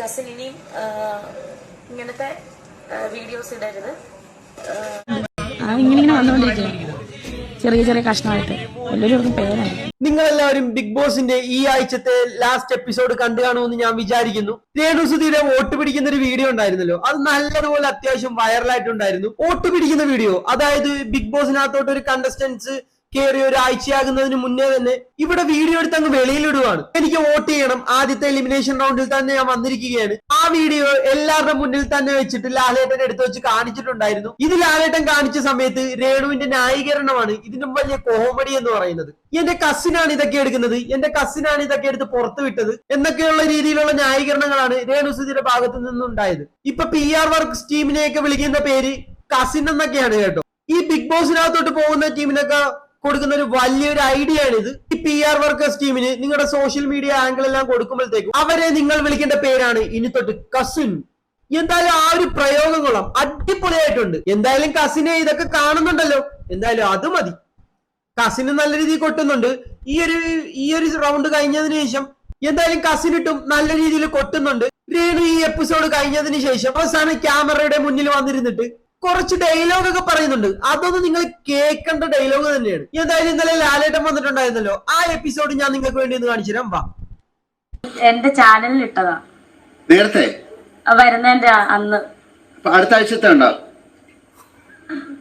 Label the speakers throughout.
Speaker 1: Cousin ഇനിയും ഇങ്ങനത്തെ videos ഇടരുത്.
Speaker 2: ആ ഇങ്ങനെ ചെറിയ ചെറിയ കഷ്ണമായിട്ട്. എല്ലാവരും പേരാണ്.
Speaker 3: നിങ്ങൾ എല്ലാവരും ബിഗ് ബോസിന്റെ ഈ ആഴ്ചത്തെ ലാസ്റ്റ് എപ്പിസോഡ് കണ്ടു കാണുമെന്ന് ഞാൻ വിചാരിക്കുന്നു. രേണുസുതിയുടെ വോട്ട് പിടിക്കുന്ന ഒരു വീഡിയോ ഉണ്ടായിരുന്നല്ലോ. അത് നല്ലതുപോലെ അത്യാവശ്യം വൈറലായിട്ടുണ്ടായിരുന്നു വോട്ട് പിടിക്കുന്ന വീഡിയോ അതായത് ബിഗ് ബോസിനകത്തോട്ട് ഒരു കണ്ടസ്റ്റൻസ് കയറി ഒരു ആഴ്ചയാകുന്നതിന് മുന്നേ തന്നെ ഇവിടെ വീഡിയോ എടുത്ത് അങ്ങ് വെളിയിലിടുവാണ്. എനിക്ക് വോട്ട് ചെയ്യണം. ആദ്യത്തെ എലിമിനേഷൻ റൗണ്ടിൽ തന്നെ ഞാൻ വന്നിരിക്കുകയാണ്. ആ വീഡിയോ എല്ലാവരുടെ മുന്നിൽ തന്നെ വെച്ചിട്ട് ലാലേട്ടൻ എടുത്തു വെച്ച് കാണിച്ചിട്ടുണ്ടായിരുന്നു. ഇത് ലാലേട്ടൻ കാണിച്ച സമയത്ത് രേണുവിന്റെ ന്യായീകരണമാണ് ഇതിനും വലിയ കോമഡി എന്ന് പറയുന്നത്. എന്റെ കസിനാണ് ഇതൊക്കെ എടുക്കുന്നത്. എന്റെ കസിനാണ് ഇതൊക്കെ എടുത്ത് പുറത്തു വിട്ടത് എന്നൊക്കെയുള്ള രീതിയിലുള്ള ന്യായീകരണങ്ങളാണ് രേണു സുധിയുടെ ഭാഗത്തു നിന്നുണ്ടായത്. ഇപ്പൊ പി ആർ വർക്ക് ടീമിനെയൊക്കെ വിളിക്കുന്ന പേര് കസിൻ എന്നൊക്കെയാണ് കേട്ടോ. ഈ ബിഗ് ബോസിനകത്തോട്ട് പോകുന്ന ടീമിനൊക്കെ കൊടുക്കുന്ന ഒരു വലിയൊരു ഐഡിയ ആണ് ഇത് ഈ പി ആർ വർക്കേഴ്സ് ടീമിന് നിങ്ങളുടെ സോഷ്യൽ മീഡിയ ആംഗിൾ എല്ലാം കൊടുക്കുമ്പോഴത്തേക്കും അവരെ നിങ്ങൾ വിളിക്കേണ്ട പേരാണ് ഇനി തൊട്ട് കസിൻ എന്തായാലും ആ ഒരു പ്രയോഗം കൊള്ളാം അടിപൊളിയായിട്ടുണ്ട്. എന്തായാലും കസിനെ ഇതൊക്കെ കാണുന്നുണ്ടല്ലോ. എന്തായാലും അത് മതി. കസിന് നല്ല രീതിയിൽ കൊട്ടുന്നുണ്ട്. ഈ ഒരു ഈ ഒരു റൗണ്ട് കഴിഞ്ഞതിന് ശേഷം എന്തായാലും കസിനിട്ടും നല്ല രീതിയിൽ കൊട്ടുന്നുണ്ട്. രേണു ഈ എപ്പിസോഡ് കഴിഞ്ഞതിന് ശേഷം അവസാനം ക്യാമറയുടെ മുന്നിൽ വന്നിരുന്നിട്ട് കുറച്ച് ഡയലോഗ് ഒക്കെ പറയുന്നുണ്ട്. അതൊന്നും നിങ്ങൾ കേൾക്കേണ്ട ഡയലോഗ് തന്നെയാണ്. എന്തായാലും ഇന്നലെ ലാലേട്ടൻ വന്നിട്ടുണ്ടായിരുന്നല്ലോ. ആ എപ്പിസോഡ് ഞാൻ നിങ്ങൾക്ക് വേണ്ടി ഒന്ന് കാണിച്ചു തരാം. വാ.
Speaker 1: എന്റെ ചാനലിൽ ഇട്ടതാ.
Speaker 4: നേരത്തെ?
Speaker 1: വരുന്നതിന്റെ അന്ന്.
Speaker 4: അടുത്ത ആഴ്ചത്തെ ഉണ്ടോ?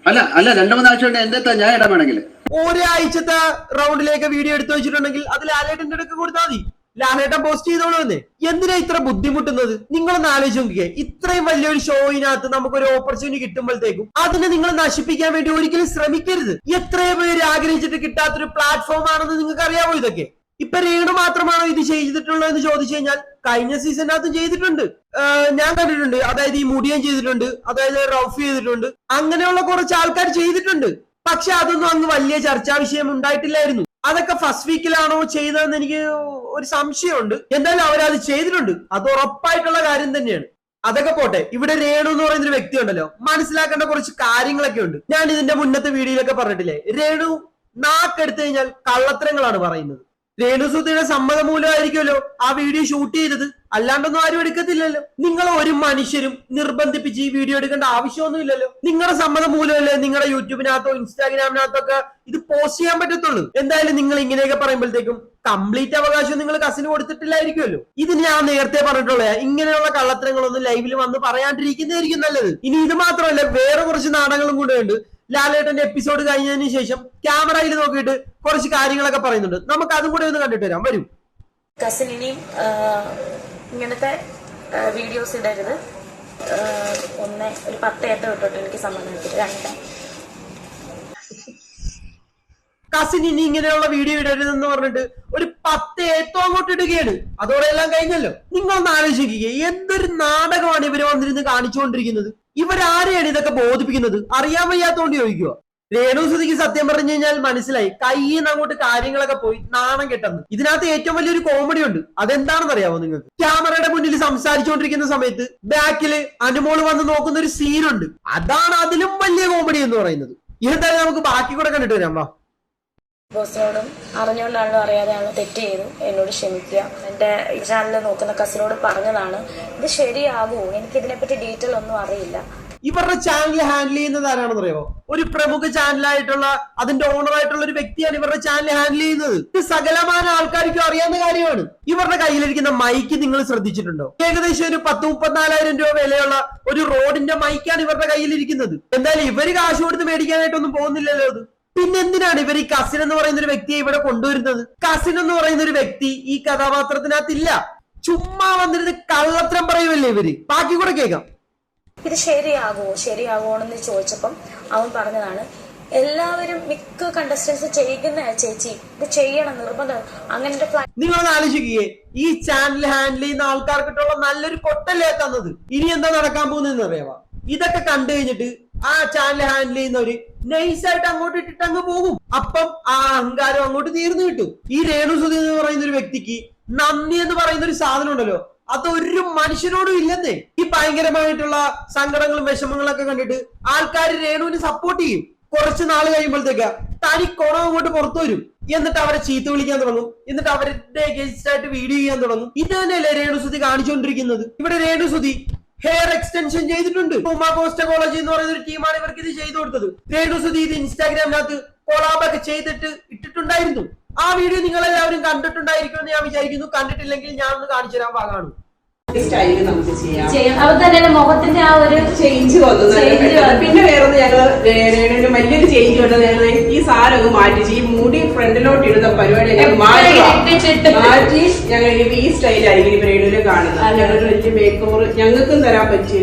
Speaker 4: അല്ല അല്ല രണ്ടു മൂന്നാഴ്ച കൊണ്ട് എന്റെ ഞാൻ ഇടാൻ വേണമെങ്കിൽ.
Speaker 3: ഒരാഴ്ചത്തെ റൗണ്ടിലേക്ക് വീഡിയോ എടുത്തു വെച്ചിട്ടുണ്ടെങ്കിൽ അത് ലാലേട്ടന്റെ അടുക്ക് കൊടുത്താൽ മതി. ലാലേട്ടൻ പോസ്റ്റ് ചെയ്തോളൂ എന്ന്. എന്തിനാ ഇത്ര ബുദ്ധിമുട്ടുന്നത്? നിങ്ങളൊന്ന് ആലോചിച്ച് നോക്കിയേ ഇത്രയും വലിയൊരു ഷോയിനകത്ത് നമുക്ക് ഒരു ഓപ്പർച്യൂണിറ്റി കിട്ടുമ്പോഴത്തേക്കും അതിനെ നിങ്ങൾ നശിപ്പിക്കാൻ വേണ്ടി ഒരിക്കലും ശ്രമിക്കരുത്. എത്രയും പേര് ആഗ്രഹിച്ചിട്ട് കിട്ടാത്തൊരു പ്ലാറ്റ്ഫോം ആണെന്ന് നിങ്ങൾക്ക് അറിയാമോ ഇതൊക്കെ? ഇപ്പൊ രേണു മാത്രമാണോ ഇത് ചെയ്തിട്ടുള്ളത് എന്ന് ചോദിച്ചു കഴിഞ്ഞാൽ കഴിഞ്ഞ സീസണിനകത്തും ചെയ്തിട്ടുണ്ട്. ഞാൻ കണ്ടിട്ടുണ്ട്. അതായത് ഈ മുടിയൻ ചെയ്തിട്ടുണ്ട്. അതായത് റഫ് ചെയ്തിട്ടുണ്ട്. അങ്ങനെയുള്ള കുറച്ച് ആൾക്കാർ ചെയ്തിട്ടുണ്ട്. പക്ഷെ അതൊന്നും അന്ന് വലിയ ചർച്ചാ വിഷയം ഉണ്ടായിട്ടില്ലായിരുന്നു. അതൊക്കെ ഫസ്റ്റ് വീക്കിലാണോ ചെയ്തതെന്ന് എനിക്ക് ഒരു സംശയമുണ്ട്. എന്തായാലും അവരത് ചെയ്തിട്ടുണ്ട്. അത് ഉറപ്പായിട്ടുള്ള കാര്യം തന്നെയാണ്. അതൊക്കെ പോട്ടെ. ഇവിടെ രേണു എന്ന് പറയുന്ന ഒരു വ്യക്തി ഉണ്ടല്ലോ. മനസ്സിലാക്കേണ്ട കുറച്ച് കാര്യങ്ങളൊക്കെ ഉണ്ട്. ഞാൻ ഇതിന്റെ മുന്നത്തെ വീഡിയോയിലൊക്കെ പറഞ്ഞിട്ടില്ലേ? രേണു നാക്കെടുത്തു കഴിഞ്ഞാൽ കള്ളത്തരങ്ങളാണ് പറയുന്നത്. രേണുസുതിയുടെ സമ്മതം മൂലമായിരിക്കുമല്ലോ ആ വീഡിയോ ഷൂട്ട് ചെയ്തത്. അല്ലാണ്ടൊന്നും ആരും എടുക്കത്തില്ലല്ലോ. നിങ്ങൾ ഒരു മനുഷ്യരും നിർബന്ധിപ്പിച്ച് ഈ വീഡിയോ എടുക്കേണ്ട ആവശ്യമൊന്നുമില്ലല്ലോ. നിങ്ങളുടെ സമ്മതം മൂലമല്ലേ നിങ്ങളുടെ യൂട്യൂബിനകത്തോ ഇൻസ്റ്റാഗ്രാമിനകത്തോ ഒക്കെ ഇത് പോസ്റ്റ് ചെയ്യാൻ പറ്റത്തുള്ളൂ. എന്തായാലും നിങ്ങൾ ഇങ്ങനെയൊക്കെ പറയുമ്പോഴത്തേക്കും കംപ്ലീറ്റ് അവകാശം നിങ്ങൾ കസിന് കൊടുത്തിട്ടില്ലായിരിക്കുമല്ലോ. ഇത് ഞാൻ നേരത്തെ പറഞ്ഞിട്ടുള്ള ഇങ്ങനെയുള്ള കള്ളത്തരങ്ങളൊന്നും ലൈവിൽ വന്ന് പറയാണ്ടിരിക്കുന്നതായിരിക്കും നല്ലത്. ഇനി ഇത് മാത്രമല്ല വേറെ കുറച്ച് നാടകങ്ങളും കൂടെ ഉണ്ട്. ലാലേട്ടന്റെ എപ്പിസോഡ് കഴിഞ്ഞതിന് ശേഷം ക്യാമറയിൽ നോക്കിയിട്ട് കുറച്ച് കാര്യങ്ങളൊക്കെ പറയുന്നുണ്ട്. നമുക്ക് അതും കൂടെ ഒന്ന് കണ്ടിട്ട് വരാം. വരും.
Speaker 1: കസിൻ ഇനിയും ഇങ്ങനത്തെ വീഡിയോസ് ഇടരുത്. ഒന്ന് ഒരു പത്ത് ഏത്ത ഇട്ടോട്ട് എനിക്ക് സമ്മതം രണ്ട്.
Speaker 3: കസിൻ ഇനി ഇങ്ങനെയുള്ള വീഡിയോ ഇടരുതെന്ന് പറഞ്ഞിട്ട് ഒരു പത്ത് ഏറ്റവും അങ്ങോട്ട് ഇടുകയാണ്. അതോടെ എല്ലാം കഴിഞ്ഞല്ലോ. നിങ്ങളൊന്ന് ആലോചിക്കുക എന്തൊരു നാടകമാണ് ഇവർ വന്നിരുന്ന് കാണിച്ചുകൊണ്ടിരിക്കുന്നത്? ഇവരാരെയാണ് ഇതൊക്കെ ബോധിപ്പിക്കുന്നത്? അറിയാൻ വയ്യാത്തോണ്ട് ചോദിക്കുക രേണുസുതിക്ക് സത്യം പറഞ്ഞു കഴിഞ്ഞാൽ മനസ്സിലായി. കയ്യിൽ നിന്ന് അങ്ങോട്ട് കാര്യങ്ങളൊക്കെ പോയി നാണം കെട്ടെന്ന്. ഇതിനകത്ത് ഏറ്റവും വലിയൊരു കോമഡി ഉണ്ട്. അതെന്താണെന്ന് അറിയാമോ നിങ്ങൾക്ക്? ക്യാമറയുടെ മുന്നിൽ സംസാരിച്ചുകൊണ്ടിരിക്കുന്ന സമയത്ത് ബാക്കിൽ അനുമോൾ വന്ന് നോക്കുന്ന ഒരു സീനുണ്ട് അതാണ് അതിലും വലിയ കോമഡി എന്ന് പറയുന്നത്. ഇതെന്തായാലും നമുക്ക് ബാക്കി കൂടെ കണ്ടിട്ട് വരാം. വാ.
Speaker 1: ബോസിനോടും അറിഞ്ഞുകൊണ്ടാണോ അറിയാതെയാണോ തെറ്റ് ചെയ്തു. എന്നോട് ക്ഷമിക്കുക. എന്റെ ചാനലിൽ നോക്കുന്ന കസിനോട് പറഞ്ഞതാണ് ഇത് ശരിയാകുമോ എനിക്ക് ഇതിനെപ്പറ്റി ഡീറ്റെയിൽ ഒന്നും അറിയില്ല.
Speaker 3: ഇവരുടെ ചാനൽ ഹാൻഡിൽ ചെയ്യുന്നത് ആരാണെന്ന് അറിയാമോ ഒരു പ്രമുഖ ചാനലായിട്ടുള്ള അതിന്റെ ഓണർ ആയിട്ടുള്ള ഒരു വ്യക്തിയാണ് ഇവരുടെ ചാനൽ ഹാൻഡിൽ ചെയ്യുന്നത്. ഇത് സകലമാന ആൾക്കാർക്കും അറിയാവുന്ന കാര്യമാണ്. ഇവരുടെ കയ്യിലിരിക്കുന്ന മൈക്ക് നിങ്ങൾ ശ്രദ്ധിച്ചിട്ടുണ്ടോ? ഏകദേശം ഒരു പത്ത് മുപ്പത്തിനാലായിരം രൂപ വിലയുള്ള ഒരു റോഡിന്റെ മൈക്കാണ് ഇവരുടെ കയ്യിലിരിക്കുന്നത്. എന്തായാലും ഇവർ കാശ് കൊടുത്ത് മേടിക്കാനായിട്ടൊന്നും പോകുന്നില്ലല്ലോ അത് പിന്നെ എന്തിനാണ് ഇവർ ഈ കസിൻ എന്ന് പറയുന്ന ഒരു വ്യക്തിയെ ഇവിടെ കൊണ്ടുവരുന്നത്? കസിൻ എന്ന് പറയുന്ന ഒരു വ്യക്തി ഈ കഥാപാത്രത്തിനകത്തില്ല. ചുമ്മാ വന്നിരുന്ന് കള്ളത്തരം പറയുമല്ലേ ഇവർ? ബാക്കി കൂടെ കേൾക്കാം.
Speaker 1: ഇത് ശരിയാകുമോ ശരിയാകുമോ എന്ന് ചോദിച്ചപ്പം അവൻ പറഞ്ഞതാണ് എല്ലാവരും മിക്ക കണ്ടസ്റ്റൻസ് ചെയ്യുന്ന ചേച്ചി ഇത് ചെയ്യണം നിർബന്ധം. അങ്ങനെ പ്ലാൻ
Speaker 3: നിങ്ങളൊന്ന് ആലോചിക്കുകയെ ഈ ചാനൽ ഹാൻഡിൽ ചെയ്യുന്ന ആൾക്കാർക്കിട്ടുള്ള നല്ലൊരു കൊട്ടല്ലേ തന്നത്? ഇനി എന്താ നടക്കാൻ പോകുന്നതെന്ന് അറിയാവാ? ഇതൊക്കെ കണ്ടു കഴിഞ്ഞിട്ട് ആ ചാനൽ ഹാൻഡിൽ ചെയ്യുന്നവര് നൈസായിട്ട് അങ്ങോട്ട് ഇട്ടിട്ട് അങ്ങ് പോകും. അപ്പം ആ അഹങ്കാരം അങ്ങോട്ട് തീർന്നു കിട്ടും. ഈ രേണു സുധീർ എന്ന് പറയുന്ന ഒരു വ്യക്തിക്ക് നന്ദി എന്ന് പറയുന്ന ഒരു സാധനം ഉണ്ടല്ലോ അത് ഒരു മനുഷ്യനോടും ഇല്ലെന്നേ. ഈ ഭയങ്കരമായിട്ടുള്ള സങ്കടങ്ങളും വിഷമങ്ങളും ഒക്കെ കണ്ടിട്ട് ആൾക്കാർ രേണുവിന് സപ്പോർട്ട് ചെയ്യും. കുറച്ച് നാൾ കഴിയുമ്പോഴത്തേക്ക് തനി കുണം അങ്ങോട്ട് പുറത്തു വരും. എന്നിട്ട് അവരെ ചീത്ത വിളിക്കാൻ തുടങ്ങും. എന്നിട്ട് അവരുടെ against ആയിട്ട് വീഡിയോ ചെയ്യാൻ തുടങ്ങും. ഇത് തന്നെയല്ലേ രേണുസുതി കാണിച്ചുകൊണ്ടിരിക്കുന്നത്. ഇവിടെ രേണുസുതി ഹെയർ എക്സ്റ്റൻഷൻ ചെയ്തിട്ടുണ്ട്. ഉമാ പോസ്റ്റ കോളേജ് എന്ന് പറയുന്ന ഒരു ടീമാണ് ഇവർക്ക് ഇത് ചെയ്തു കൊടുത്തത്. രേണുസുതി ഇത് ഇൻസ്റ്റാഗ്രാമിനകത്ത് കൊളാബൊക്കെ ചെയ്തിട്ട് ഇട്ടിട്ടുണ്ടായിരുന്നു. ആ വീഡിയോ നിങ്ങൾ എല്ലാവരും കണ്ടിട്ടുണ്ടായിരിക്കും എന്ന് ഞാൻ വിചാരിക്കുന്നു. കണ്ടിട്ടില്ലെങ്കിൽ ഞാൻ ഒന്ന് കാണിച്ചു തരാൻ പാകാണ്
Speaker 5: സ്റ്റൈൽ നമുക്ക് ചെയ്യാം.
Speaker 1: അപ്പൊ തന്നെ മുഖത്തിന്റെ ആ ഒരു
Speaker 5: ചേഞ്ച് വന്നു. പിന്നെ വേറെ ഞങ്ങൾ രേണുവിന് വലിയൊരു ചേഞ്ച് വന്നത് ഞങ്ങൾ ഈ മാറ്റിച്ച് ഈ മുടി ഫ്രണ്ടിലോട്ട് ഇടുന്ന പരിപാടി മാറ്റി ഞങ്ങൾ ഈ സ്റ്റൈലായിരിക്കും കാണുന്നത്. വലിയ ഞങ്ങൾക്കും തരാൻ പറ്റിയ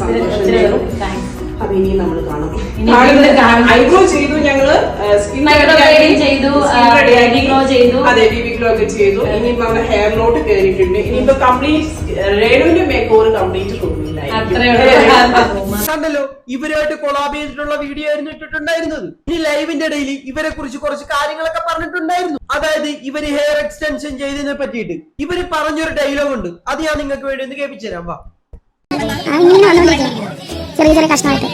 Speaker 5: സന്തോഷം ഞങ്ങളും. ഇനി നമ്മൾ കാണാം.
Speaker 1: ഇനി.
Speaker 5: ഐബ്രോ ചെയ്തു ഞങ്ങൾ സ്കിൻ
Speaker 1: ചെയ്തു, ചെയ്തു.
Speaker 5: അതെ ബേബി ഗ്ലോ ഒക്കെ ചെയ്തു. ഇനിയിപ്പോ നമ്മുടെ ഹെയറിലോട്ട് കയറിയിട്ടുണ്ട് ഇനിയിപ്പോ കംപ്ലീറ്റ് രേണുവിന്റെ മേക്ക് ഓവർ കംപ്ലീറ്റ്
Speaker 1: അത്രേ
Speaker 5: റൂമിലായിരിക്കും
Speaker 1: ഉള്ളൂ
Speaker 3: കണ്ടല്ലോ ഇവരുമായിട്ട് കൊളാബ് ചെയ്തിട്ടുള്ള വീഡിയോ ആയിരുന്നു ഇട്ടിട്ടുണ്ടായിരുന്നത്. ഇനി ലൈവിന്റെ ഇടയിൽ ഇവരെ കുറിച്ച് കുറച്ച് കാര്യങ്ങളൊക്കെ പറഞ്ഞിട്ടുണ്ടായിരുന്നു. അതായത് ഇവർ ഹെയർ എക്സ്റ്റൻഷൻ ചെയ്തതിനെ പറ്റിയിട്ട്. ഇവർ പറഞ്ഞൊരു ഡയലോഗ് ഉണ്ട്. അത് ഞാൻ നിങ്ങൾക്ക് വേണ്ടി ഒന്ന് കേൾപ്പിച്ചു തരാം വാ
Speaker 6: ചെറിയ ചെറിയ കഷ്ണമായിട്ട്.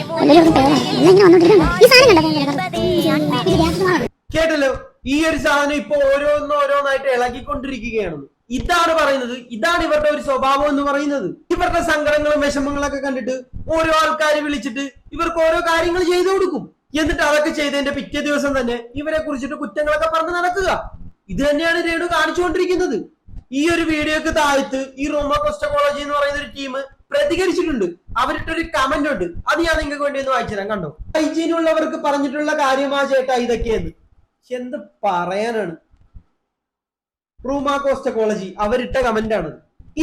Speaker 3: കേട്ടല്ലോ? ഈ ഒരു സാധനം ഇപ്പൊ ഓരോന്ന് ഓരോന്നായിട്ട് ഇളകിക്കൊണ്ടിരിക്കുകയാണ്. ഇതാണ് പറയുന്നത്. ഇതാണ് ഇവരുടെ ഒരു സ്വഭാവം എന്ന് പറയുന്നത്. ഇവരുടെ സങ്കടങ്ങളും വിഷമങ്ങളൊക്കെ കണ്ടിട്ട് ഓരോ ആൾക്കാരെ വിളിച്ചിട്ട് ഇവർക്ക് ഓരോ കാര്യങ്ങൾ ചെയ്തു കൊടുക്കും. എന്നിട്ട് അതൊക്കെ ചെയ്തതിന്റെ പിറ്റേ ദിവസം തന്നെ ഇവരെ കുറിച്ചിട്ട് കുറ്റങ്ങളൊക്കെ പറഞ്ഞ് നടക്കുക. ഇത് തന്നെയാണ് രേണു കാണിച്ചുകൊണ്ടിരിക്കുന്നത്. ഈ ഒരു വീഡിയോക്ക് താഴത്ത് ഈ റോമോ കോസ്റ്റോളജി എന്ന് പറയുന്ന ഒരു ടീം പ്രതികരിച്ചിട്ടുണ്ട്. അവരുടെ ഒരു കമന്റ് ഉണ്ട്. അത് ഞാൻ നിങ്ങൾക്ക് വേണ്ടി ഒന്ന് വായിച്ചു തരാം. കണ്ടോ? ഹൈജീനുള്ളവർക്ക് പറഞ്ഞിട്ടുള്ള കാര്യമാ ചേട്ടാ ഇതൊക്കെയെന്ന് എന്ത് പറയാനാണ്? റൂമാ കോസ്റ്റ അവരിട്ട കമന്റ് ആണ്.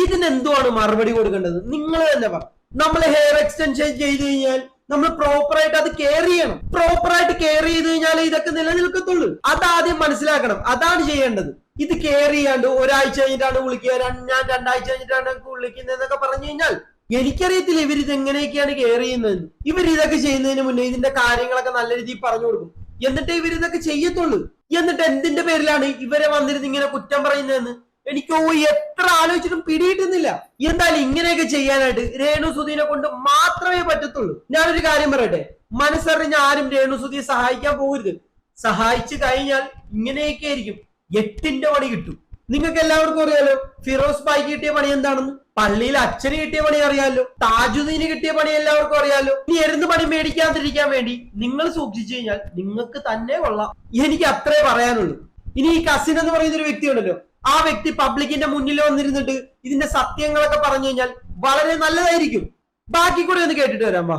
Speaker 3: ഇതിന് എന്തുവാണ് മറുപടി കൊടുക്കേണ്ടത്? നിങ്ങൾ തന്നെ പറ. നമ്മൾ ഹെയർ എക്സ്റ്റൻഷൻ ചെയ്ത് കഴിഞ്ഞാൽ നമ്മൾ പ്രോപ്പർ ആയിട്ട് അത് കെയർ ചെയ്യണം. പ്രോപ്പർ ആയിട്ട് കെയർ ചെയ്ത് കഴിഞ്ഞാൽ ഇതൊക്കെ നിലനിൽക്കത്തുള്ളൂ. അതാദ്യം മനസ്സിലാക്കണം. അതാണ് ചെയ്യേണ്ടത്. ഇത് കെയർ ചെയ്യാണ്ട് ഒരാഴ്ച കഴിഞ്ഞിട്ടാണ് വിളിക്കുക ഞാൻ രണ്ടാഴ്ച കഴിഞ്ഞിട്ടാണ് വിളിക്കുന്നത് എന്നൊക്കെ പറഞ്ഞു കഴിഞ്ഞാൽ എനിക്കറിയത്തില്ല ഇവർ ഇത് എങ്ങനെയൊക്കെയാണ് കെയർ ചെയ്യുന്നതെന്ന് ഇവർ ഇതൊക്കെ ചെയ്യുന്നതിന് മുന്നേ ഇതിന്റെ കാര്യങ്ങളൊക്കെ നല്ല രീതിയിൽ പറഞ്ഞു കൊടുക്കും. എന്നിട്ട് ഇവർ ഇതൊക്കെ ചെയ്യത്തുള്ളൂ. എന്നിട്ട് എന്തിന്റെ പേരിലാണ് ഇവരെ വന്നിരുന്ന് ഇങ്ങനെ കുറ്റം പറയുന്നതെന്ന്? എനിക്ക് ഓ എത്ര ആലോചിച്ചിട്ടും പിടിയിട്ടുന്നില്ല എന്തായാലും ഇങ്ങനെയൊക്കെ ചെയ്യാനായിട്ട് രേണു സുധീനെ കൊണ്ട് മാത്രമേ പറ്റത്തുള്ളൂ. ഞാനൊരു കാര്യം പറയട്ടെ. മനസ്സറിഞ്ഞ ആരും രേണു സുധിയെ സഹായിക്കാൻ പോകരുത്. സഹായിച്ചു കഴിഞ്ഞാൽ ഇങ്ങനെയൊക്കെ ആയിരിക്കും എട്ടിന്റെ പണി കിട്ടും. നിങ്ങൾക്ക് എല്ലാവർക്കും അറിയാലോ ഫിറോസ് ബായിക്ക് കിട്ടിയ പണി എന്താണെന്ന്? പള്ളിയിൽ അച്ഛന് കിട്ടിയ പണി അറിയാലോ താജുദ്ദീന് കിട്ടിയ പണി എല്ലാവർക്കും അറിയാലോ. ഇനി എരുന്ന് പണി മേടിക്കാതിരിക്കാൻ വേണ്ടി നിങ്ങൾ സൂക്ഷിച്ചു കഴിഞ്ഞാൽ നിങ്ങൾക്ക് തന്നെ കൊള്ളാം. എനിക്ക് അത്രേ പറയാനുള്ളൂ. ഇനി ഈ കസിൻ എന്ന് പറയുന്ന ഒരു വ്യക്തി ഉണ്ടല്ലോ ആ വ്യക്തി പബ്ലിക്കിന്റെ മുന്നിൽ വന്നിരുന്നിട്ട് ഇതിന്റെ സത്യങ്ങളൊക്കെ പറഞ്ഞു കഴിഞ്ഞാൽ വളരെ നല്ലതായിരിക്കും. ബാക്കി കൂടെ ഒന്ന് കേട്ടിട്ട് വരാം വാ.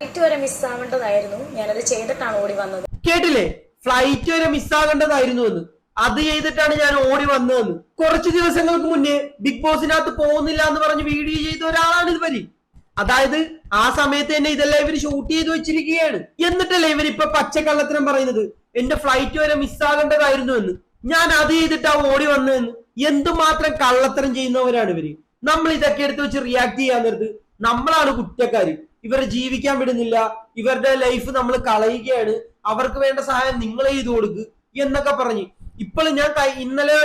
Speaker 1: ഫ്ലൈറ്റ് വരെ മിസ് ആവേണ്ടതായിരുന്നു. ഞാനത് ചെയ്തിട്ടാണ് ഓടി വന്നത്.
Speaker 3: കേട്ടില്ലേ? ഫ്ലൈറ്റ് വരെ മിസ്സാകേണ്ടതായിരുന്നു എന്ന്. അത് ചെയ്തിട്ടാണ് ഞാൻ ഓടി വന്നതെന്ന്. കുറച്ച് ദിവസങ്ങൾക്ക് മുന്നേ ബിഗ് ബോസിനകത്ത് പോകുന്നില്ല എന്ന് പറഞ്ഞ് വീഡിയോ ചെയ്ത ഒരാളാണ് ഇതുവരെ. അതായത് ആ സമയത്ത് തന്നെ ഇതെല്ലാം ഇവർ ഷൂട്ട് ചെയ്ത് വെച്ചിരിക്കുകയാണ്. എന്നിട്ടല്ലേ ഇവർ പച്ചക്കള്ളത്തിനും പറയുന്നത്? എന്റെ ഫ്ലൈറ്റ് വരെ മിസ്സാകേണ്ടതായിരുന്നു എന്ന്. ഞാൻ അത് ചെയ്തിട്ടാ ഓടി വന്നതെന്ന്. എന്തുമാത്രം കള്ളത്തരം ചെയ്യുന്നവരാണ് ഇവർ. നമ്മൾ ഇതൊക്കെ എടുത്ത് വെച്ച് റിയാക്ട് ചെയ്യാൻ നേരത്ത് നമ്മളാണ് കുറ്റക്കാര്. ഇവരെ ജീവിക്കാൻ വിടുന്നില്ല. ഇവരുടെ ലൈഫ് നമ്മൾ കളയുകയാണ്. അവർക്ക് വേണ്ട സഹായം നിങ്ങൾ ചെയ്തു കൊടുക്ക് എന്നൊക്കെ പറഞ്ഞ് ഇപ്പോഴും ഞാൻ ഇന്നലെ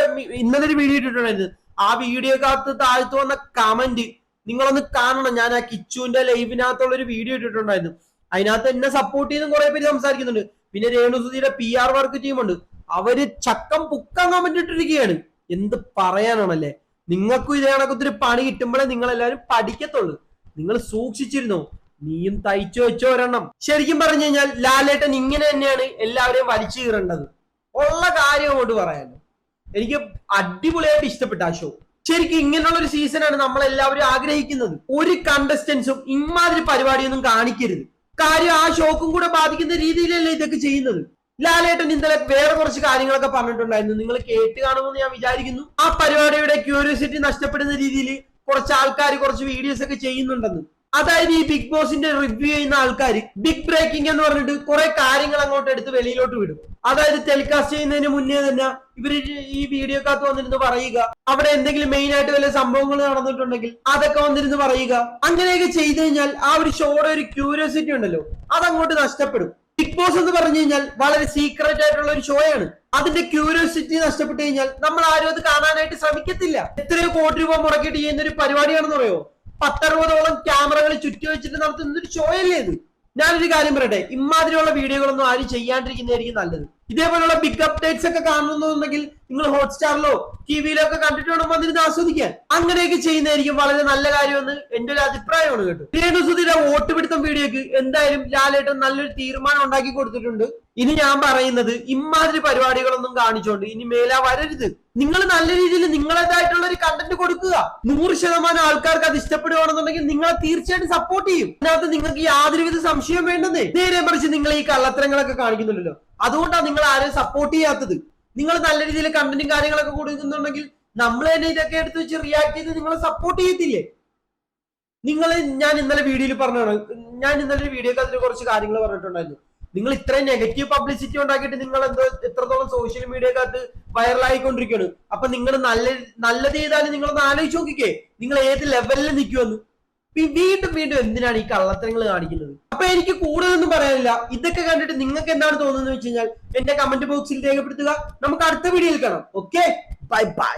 Speaker 3: ഇന്നലെ ഒരു വീഡിയോ ഇട്ടിട്ടുണ്ടായിരുന്നു. ആ വീഡിയോക്കകത്ത് താഴ്ത്തു വന്ന കമന്റ് നിങ്ങളൊന്ന് കാണണം. ഞാൻ ആ കിച്ചുവിന്റെ ലൈവിനകത്തുള്ള ഒരു വീഡിയോ ഇട്ടിട്ടുണ്ടായിരുന്നു. അതിനകത്ത് എന്നെ സപ്പോർട്ട് ചെയ്യുന്ന കുറെ പേര് സംസാരിക്കുന്നുണ്ട്. പിന്നെ രേണുസുതിയുടെ പി ആർ വർക്ക് ടീമുണ്ട് അവർ ചക്കം പുക്കം കമന്റ് ഇട്ടിരിക്കുകയാണ്. എന്ത് പറയാനാണല്ലേ? നിങ്ങൾക്കും ഇതേ കണക്കത്തൊരു പണി കിട്ടുമ്പോഴേ നിങ്ങൾ എല്ലാവരും പഠിക്കത്തുള്ളൂ. നിങ്ങൾ സൂക്ഷിച്ചിരുന്നോ? നീയും തയ്ച്ചു വെച്ചോ ഒരെണ്ണം ശരിക്കും പറഞ്ഞു കഴിഞ്ഞാൽ ലാലേട്ടൻ ഇങ്ങനെ തന്നെയാണ് എല്ലാവരെയും വലിച്ചു കീറേണ്ടത്. ഉള്ള കാര്യം കൊണ്ട് പറയാനോ എനിക്ക് അടിപൊളിയായിട്ട് ഇഷ്ടപ്പെട്ട ആ ഷോ ശരിക്കും ഇങ്ങനെയുള്ള ഒരു സീസണാണ് നമ്മളെല്ലാവരും ആഗ്രഹിക്കുന്നത്. ഒരു കണ്ടസ്റ്റൻസും ഇമാതിരി പരിപാടിയൊന്നും കാണിക്കരുത്. കാര്യം ആ ഷോക്കും കൂടെ ബാധിക്കുന്ന രീതിയിലല്ലേ ഇതൊക്കെ ചെയ്യുന്നത്. ലാലേട്ടൻ ഇന്നലെ വേറെ കുറച്ച് കാര്യങ്ങളൊക്കെ പറഞ്ഞിട്ടുണ്ടായിരുന്നു. നിങ്ങൾ കേട്ട് കാണുമെന്ന് ഞാൻ വിചാരിക്കുന്നു. ആ പരിപാടിയുടെ ക്യൂരിയോസിറ്റി നഷ്ടപ്പെടുന്ന രീതിയിൽ കുറച്ച് ആൾക്കാർ കുറച്ച് വീഡിയോസ് ഒക്കെ ചെയ്യുന്നുണ്ടെന്ന്. അതായത് ഈ ബിഗ് ബോസിന്റെ റിവ്യൂ ചെയ്യുന്ന ആൾക്കാർ ബിഗ് ബ്രേക്കിംഗ് എന്ന് പറഞ്ഞിട്ട് കുറെ കാര്യങ്ങൾ അങ്ങോട്ട് എടുത്ത് വെളിയിലോട്ട് വിടും. അതായത് ടെലികാസ്റ്റ് ചെയ്യുന്നതിന് മുന്നേ തന്നെ ഇവർ ഈ വീഡിയോക്കകത്ത് വന്നിരുന്ന് പറയുക അവിടെ എന്തെങ്കിലും മെയിൻ ആയിട്ട് വല്ല സംഭവങ്ങൾ നടന്നിട്ടുണ്ടെങ്കിൽ അതൊക്കെ വന്നിരുന്ന് പറയുക. അങ്ങനെയൊക്കെ ചെയ്തു കഴിഞ്ഞാൽ ആ ഒരു ഷോയുടെ ഒരു ക്യൂരിയോസിറ്റി ഉണ്ടല്ലോ അതങ്ങോട്ട് നഷ്ടപ്പെടും. ബിഗ് ബോസ് എന്ന് പറഞ്ഞു കഴിഞ്ഞാൽ വളരെ സീക്രട്ട് ആയിട്ടുള്ള ഒരു ഷോയാണ് അതിന്റെ ക്യൂരിയോസിറ്റി നഷ്ടപ്പെട്ടു കഴിഞ്ഞാൽ നമ്മൾ ആരും അത് കാണാനായിട്ട് ശ്രമിക്കത്തില്ല. എത്രയോ കോടി രൂപ മുടക്കിയിട്ട് ചെയ്യുന്ന ഒരു പരിപാടിയാണെന്ന് പറയോ? പത്തറുപതോളം ക്യാമറകൾ ചുറ്റി വെച്ചിട്ട് നടത്തുന്ന ഒരു ഷോയല്ലേ ഇത്? ഞാനൊരു കാര്യം പറയട്ടെ ഇമാതിരിയുള്ള വീഡിയോകളൊന്നും ആരും ചെയ്യാണ്ടിരിക്കുന്നതായിരിക്കും നല്ലത്. ഇതേപോലുള്ള ബിഗ് അപ്ഡേറ്റ്സ് ഒക്കെ കാണുന്നുണ്ടെങ്കിൽ നിങ്ങൾ ഹോട്ട്സ്റ്റാറിലോ ടി വിയിലോ ഒക്കെ കണ്ടിട്ട് വേണം വന്നിരുന്ന് ആസ്വദിക്കാൻ. അങ്ങനെയൊക്കെ ചെയ്യുന്നതായിരിക്കും വളരെ നല്ല കാര്യമെന്ന് എന്റെ ഒരു അഭിപ്രായമാണ് കേട്ടോ. രേണുസുതിയുടെ വോട്ട് പിടുത്തം വീഡിയോക്ക് എന്തായാലും ലാലേട്ടൻ നല്ലൊരു തീരുമാനം ഉണ്ടാക്കി കൊടുത്തിട്ടുണ്ട്. ഇനി ഞാൻ പറയുന്നത് ഇമാതിരി പരിപാടികളൊന്നും കാണിച്ചോണ്ട് ഇനി മേലാ വരരുത്. നിങ്ങൾ നല്ല രീതിയിൽ നിങ്ങളേതായിട്ടുള്ള ഒരു കണ്ടന്റ് കൊടുക്കുക. നൂറ് ശതമാനം ആൾക്കാർക്ക് അത് ഇഷ്ടപ്പെടുകയാണെന്നുണ്ടെങ്കിൽ നിങ്ങളെ തീർച്ചയായിട്ടും സപ്പോർട്ട് ചെയ്യും. അതിനകത്ത് നിങ്ങൾക്ക് യാതൊരുവിധ സംശയം വേണ്ടെന്നേ. നേരെ മറിച്ച് നിങ്ങൾ ഈ കള്ളത്തരങ്ങളൊക്കെ കാണിക്കുന്നുണ്ടല്ലോ. അതുകൊണ്ടാണ് നിങ്ങൾ ആരെയും സപ്പോർട്ട് ചെയ്യാത്തത്. നിങ്ങൾ നല്ല രീതിയിൽ കണ്ടന്റും കാര്യങ്ങളൊക്കെ കൊടുക്കുന്നുണ്ടെങ്കിൽ നമ്മൾ തന്നെ ഇതൊക്കെ എടുത്ത് വെച്ച് റിയാക്ട് ചെയ്ത് നിങ്ങളെ സപ്പോർട്ട് ചെയ്യത്തില്ലേ? നിങ്ങൾ ഞാൻ ഇന്നലെ വീഡിയോയിൽ പറഞ്ഞാണ് ഞാൻ ഇന്നലെ ഒരു അതിൽ കുറച്ച് കാര്യങ്ങൾ പറഞ്ഞിട്ടുണ്ടായിരുന്നു. നിങ്ങൾ ഇത്രയും നെഗറ്റീവ് പബ്ലിസിറ്റി ഉണ്ടാക്കിയിട്ട് നിങ്ങൾ എന്തോ എത്രത്തോളം സോഷ്യൽ മീഡിയക്കകത്ത് വൈറലായിക്കൊണ്ടിരിക്കുകയാണ് അപ്പൊ നിങ്ങൾ നല്ല നല്ലത് ചെയ്താലും നിങ്ങളൊന്ന് ആലോചിച്ച് നോക്കിക്കേ. നിങ്ങൾ ഏത് ലെവലിൽ നിൽക്കുമെന്ന് വീണ്ടും വീണ്ടും എന്തിനാണ് ഈ കള്ളത്തരങ്ങൾ കാണിക്കുന്നത്? അപ്പൊ എനിക്ക് കൂടുതലൊന്നും പറയാനില്ല. ഇതൊക്കെ കണ്ടിട്ട് നിങ്ങൾക്ക് എന്താണ് തോന്നുന്നത് വെച്ച് കഴിഞ്ഞാൽ എന്റെ കമന്റ് ബോക്സിൽ രേഖപ്പെടുത്തുക. നമുക്ക് അടുത്ത വീഡിയോയിൽ കാണാം. Okay bye bye